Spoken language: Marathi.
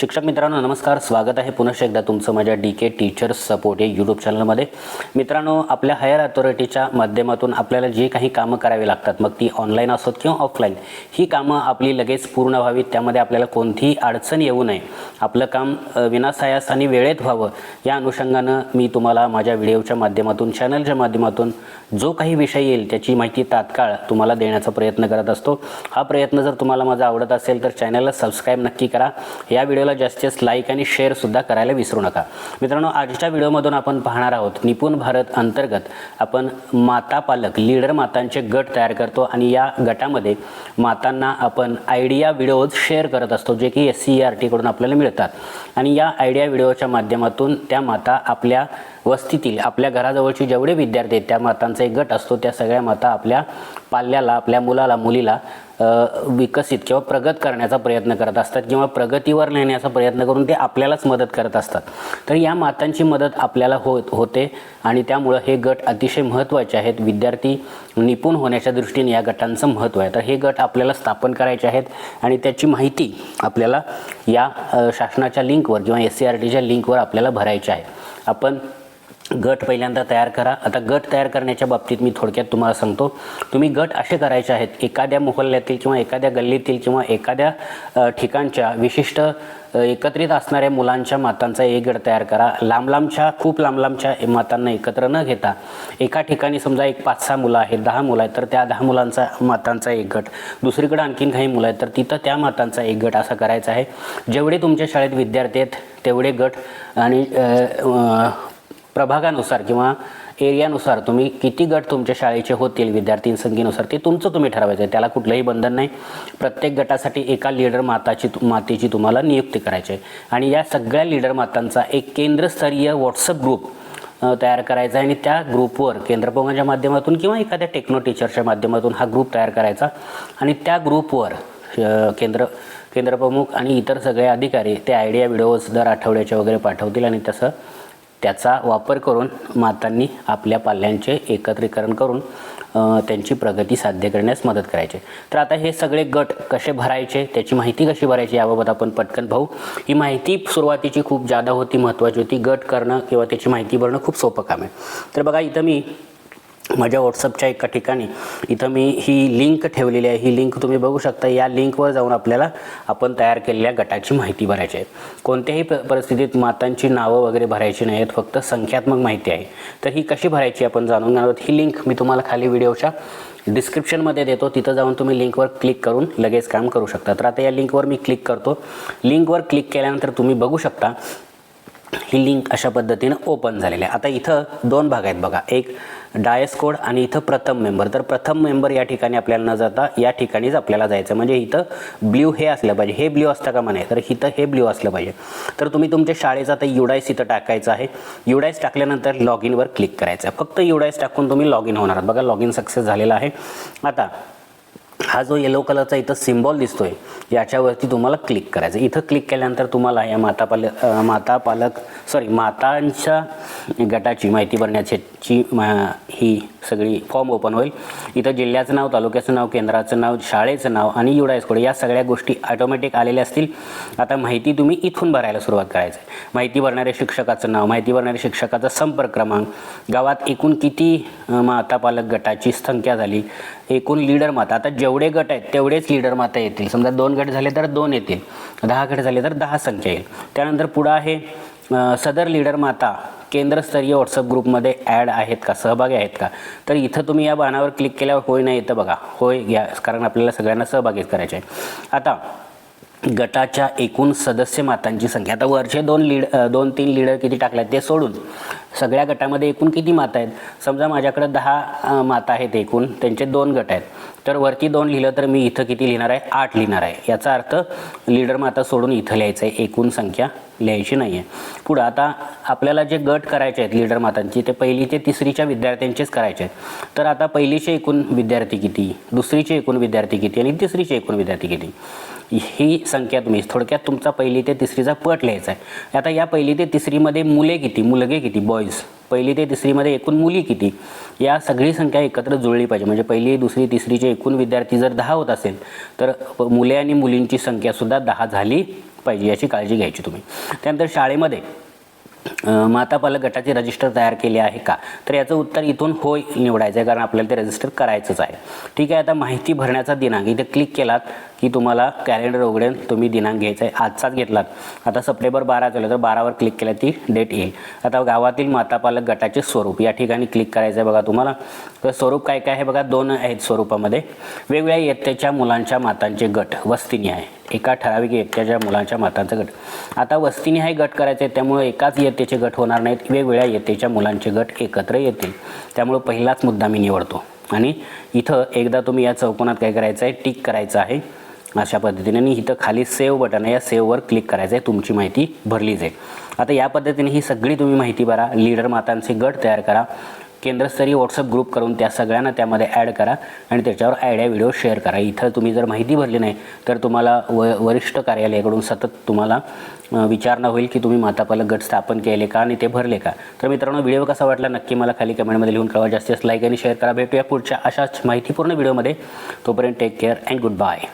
शिक्षक मित्रांनो नमस्कार. स्वागत आहे पुनश्च एकदा तुमचं माझ्या डी के टीचर्स सपोर्ट या यूट्यूब चॅनलमध्ये मित्रांनो आपल्या हायर अथॉरिटीच्या माध्यमातून आपल्याला जे काही कामं करावी लागतात मग ती ऑनलाईन असोत किंवा ऑफलाईन ही कामं आपली लगेच पूर्ण व्हावीत. त्यामध्ये आपल्याला कोणतीही अडचण येऊ नये. आपलं काम विनासायास आणि वेळेत व्हावं या अनुषंगानं मी तुम्हाला माझ्या व्हिडिओच्या माध्यमातून चॅनलच्या माध्यमातून जो काही विषय येईल त्याची माहिती तात्काळ तुम्हाला देण्याचा प्रयत्न करत असतो. हा प्रयत्न जर तुम्हाला माझा आवडत असेल तर चॅनलला सबस्क्राईब नक्की करा. या व्हिडिओला जास्तीत जास्त लाईक आणि शेअरसुद्धा करायला विसरू नका. मित्रांनो आजच्या व्हिडिओमधून आपण पाहणार आहोत निपुण भारत अंतर्गत आपण माता पालक लीडर मातांचे गट तयार करतो आणि या गटामध्ये मातांना आपण आयडिया व्हिडिओज शेअर करत असतो जे की एस सी आर टीकडून आपल्याला मिळतात. आणि या आयडिया व्हिडिओच्या माध्यमातून त्या माता आपल्या वस्तीतील आपल्या घराजवळचे जेवढे विद्यार्थी आहेत त्या मातांचा एक गट असतो. त्या सगळ्या माता आपल्या पाल्याला आपल्या मुलाला मुलीला विकसित किंवा प्रगत करण्याचा प्रयत्न करत असतात किंवा प्रगतीवर नेण्याचा प्रयत्न करून ते आपल्यालाच मदत करत असतात. तर या मातांची मदत आपल्याला होत होते आणि त्यामुळं हे गट अतिशय महत्त्वाचे आहेत. विद्यार्थी निपुण होण्याच्या दृष्टीने या गटांचं महत्त्व आहे. तर हे गट आपल्याला स्थापन करायचे आहेत आणि त्याची माहिती आपल्याला या शासनाच्या लिंकवर किंवा एस सी आर टीच्या लिंकवर आपल्याला भरायची आहे. आपण गट पहिल्यांदा तयार करा. आता गट तयार करण्याच्या बाबतीत मी थोडक्यात तुम्हाला सांगतो. तुम्ही गट असे करायचे आहेत एखाद्या मोहल्ल्यातील किंवा एखाद्या गल्लीतील किंवा एखाद्या ठिकाणच्या विशिष्ट एकत्रित असणाऱ्या मुलांच्या मातांचा एक गट तयार करा. लांब लांबच्या खूप लांब लांबच्या मातांना एकत्र न घेता एका ठिकाणी समजा एक पाच सहा मुलं आहेत दहा मुलं आहेत तर त्या दहा मुलांचा मातांचा एक गट. दुसरीकडे आणखीन काही मुलं आहेत तर तिथं त्या मातांचा एक गट असा करायचा आहे. जेवढे तुमच्या शाळेत विद्यार्थी आहेत तेवढे गट आणि प्रभागानुसार किंवा एरियानुसार तुम्ही किती गट तुमच्या शाळेचे होतील विद्यार्थी संख्येनुसार ते तुमचं तुम्ही ठरवायचं आहे. त्याला कुठलंही बंधन नाही. प्रत्येक गटासाठी एका लीडर माताची मातेची तुम्हाला नियुक्ती करायची आहे. आणि या सगळ्या लीडर मातांचा एक केंद्रस्तरीय व्हॉट्सअप ग्रुप तयार करायचा आहे. आणि त्या ग्रुपवर केंद्रप्रमुखांच्या माध्यमातून किंवा एखाद्या टेक्नो टीचरच्या माध्यमातून हा ग्रुप तयार करायचा. आणि त्या ग्रुपवर केंद्र केंद्रप्रमुख आणि इतर सगळे अधिकारी ते आयडिया व्हिडिओज दर आठवड्याचे वगैरे पाठवतील. आणि तसं त्याचा वापर करून मातांनी आपल्या पाल्यांचे एकत्रीकरण करून त्यांची प्रगती साध्य करण्यास मदत करायची. तर आता हे सगळे गट कसे भरायचे त्याची माहिती कशी भरायची याबाबत आपण पटकन पाहू. ही माहिती सुरुवातीची खूप जादा होती महत्त्वाची होती. गट करणं किंवा त्याची माहिती भरणं खूप सोपं काम आहे. तर बघा इथं मी माझ्या व्हॉट्सअपच्या एका ठिकाणी. इथं मी ही लिंक ठेवलेली आहे. ही लिंक तुम्ही बघू शकता. या लिंकवर जाऊन आपल्याला आपण तयार केलेल्या गटाची माहिती भरायची आहे. कोणत्याही प परिस्थितीत मातांची नावं वगैरे भरायची नाही आहेत फक्त संख्यात्मक माहिती आहे. तर ही कशी भरायची आपण जाणून घेणार आहोत. ही लिंक मी तुम्हाला खाली व्हिडिओच्या डिस्क्रिप्शनमध्ये देतो. तिथं जाऊन तुम्ही लिंकवर क्लिक करून लगेच काम करू शकता. तर आता या लिंकवर मी क्लिक करतो. लिंकवर क्लिक केल्यानंतर तुम्ही बघू शकता ही लिंक अशा पद्धतीनं ओपन झालेली आहे. आता इथं दोन भाग आहेत बघा. एक डायस कोड आणि इथं प्रथम मेंबर तर प्रथम मेंबर या ठिकाणी आपल्याला न जाता या ठिकाणीच आपल्याला जायचं म्हणजे इथं ब्ल्यू हे असलं पाहिजे. हे ब्ल्यू असतं का म्हणे? तर इथं हे ब्ल्यू असलं पाहिजे. तर तुम्ही तुमच्या शाळेचा आता युडायस इथं टाकायचं आहे. युडायस टाकल्यानंतर लॉग इनवर क्लिक करायचं आहे फक्त युडायस टाकून तुम्ही लॉग इन होणार आहात. बघा लॉग इन सक्सेस झालेला आहे. आता हा जो येलो कलरचा इथं सिम्बॉल दिसतोय याच्यावरती तुम्हाला क्लिक करायचं. इथं क्लिक केल्यानंतर तुम्हाला या माता पालक माता पालक सॉरी मातांच्या गटाची माहिती भरण्याची मा- ही सगळी फॉर्म ओपन होईल. इथं जिल्ह्याचं नाव तालुक्याचं नाव केंद्राचं नाव शाळेचं नाव आणि युडायस कोड या सगळ्या गोष्टी ऑटोमॅटिक आलेल्या असतील. आता माहिती तुम्ही इथून भरायला सुरुवात करायचं आहे माहिती भरणाऱ्या शिक्षकाचं नाव माहिती भरणाऱ्या शिक्षकाचा संपर्क क्रमांक गावात एकूण किती माता पालक गटाची संख्या झाली? एकूण लीडर माता. आता जेवढे गट आहेत तेवढेच लीडर माता येतील. समजा दोन गट झाले तर दोन येतील. दहा गट झाले तर दहा संख्या येईल. त्यानंतर पुढं आहे सदर लीडर माता. केंद्रस्तरीय व्हॉट्सअप ग्रुपमध्ये ॲड आहेत का? सहभागी आहेत का? तर इथं तुम्ही या बाणावर क्लिक केल्यावर होय नाही येतं बघा. होय घ्या कारण आपल्याला सगळ्यांना सहभागीच करायचे आहे. आता गटाच्या एकूण सदस्य मातांची संख्या. आता वरचे दोन लीड दोन तीन लीडर किती टाकल्यात ते सोडून. सगळ्या गटामध्ये एकूण किती माता आहेत? समजा माझ्याकडं दहा माता आहेत एकूण. त्यांचे दोन गट आहेत. तर वरती दोन लिहिलं तर मी इथं किती लिहिणार आहे? आठ लिहिणार आहे. याचा अर्थ लीडर आता सोडून इथं लिहायचं आहे. एकूण संख्या लिहायची नाही आहे. पुढं आता आपल्याला जे गट करायचे आहेत लीडर मातांची ते पहिली ते तिसरीच्या विद्यार्थ्यांचेच करायचे आहेत. तर आता पहिलीचे एकूण विद्यार्थी किती? दुसरीचे एकूण विद्यार्थी किती? आणि तिसरीचे एकूण विद्यार्थी किती? ही संख्या तुम्ही थोडक्यात तुमचा पहिली ते तिसरीचा पट लिहायचा आहे. आता या पहिली ते तिसरीमध्ये मुले किती? मुलगे किती? बॉईज पहिली ते तिसरीमध्ये एकूण मुली किती? या सगळी संख्या एकत्र जुळली पाहिजे. म्हणजे पहिली दुसरी तिसरीचे एकूण विद्यार्थी जर दहा होत असेल तर मुले आणि मुलींची संख्यासुद्धा दहा झाली पाहिजे याची काळजी घ्यायची तुम्ही. त्यानंतर शाळेमध्ये मातापालक गटाचे रजिस्टर तयार केले आहे का? तर याचं उत्तर इथून होय निवडायचं आहे कारण आपल्याला ते रजिस्टर करायचंच आहे. ठीक आहे आता माहिती भरण्याचा दिनांक इथे क्लिक केलात की तुम्हाला कॅलेंडर उघडेल तुम्ही दिनांक घ्यायचा आहे आजचाच घेतलात. आता सप्टेंबर बारा झालं तर बारावर क्लिक केलं ती डेट येईल. आता गावातील मातापालक गटाचे स्वरूप या ठिकाणी क्लिक करायचं आहे बघा तुम्हाला. तर स्वरूप काय काय आहे बघा? दोन आहेत स्वरूपामध्ये. वेगवेगळ्या इयत्तेच्या मुलांच्या मातांचे गट वस्तीनी आहे. एका ठराविक इयत्तेच्या मुलांच्या मातांचा गट. आता वस्तीने हे गट करायचे आहेत त्यामुळे एकाच इयत्तेचे गट होणार नाहीत वेगवेगळ्या इयत्तेच्या मुलांचे गट एकत्र येतील. त्यामुळे पहिलाच मुद्दा मी निवडतो. आणि इथं एकदा तुम्ही या चौकोनात काय करायचं आहे टिक करायचं आहे. अशा पद्धतीने आणि इथं खाली सेव्ह बटन आहे या सेव्हवर क्लिक करायचं आहे तुमची माहिती भरली जाईल आता या पद्धतीने ही सगळी तुम्ही माहिती भरा लीडर मातांचे गट तयार करा. केंद्रस्तरीय व्हॉट्सअप ग्रुप करून त्या सगळ्यांना त्यामध्ये ॲड करा आणि त्याच्यावर आयडिया व्हिडिओ शेअर करा. इथं तुम्ही जर माहिती भरली नाही तर तुम्हाला व वरिष्ठ कार्यालयाकडून सतत तुम्हाला विचारणा होईल की तुम्ही मातापालक गट स्थापन केले का आणि ते भरले का. तर मित्रांनो व्हिडिओ कसा वाटला नक्की मला खाली कमेंटमध्ये लिहून कळवा. जास्तीत जास्त लाईक आणि शेअर करा. भेटूया पुढच्या अशाच माहितीपूर्ण व्हिडिओमध्ये तोपर्यंत take care and good bye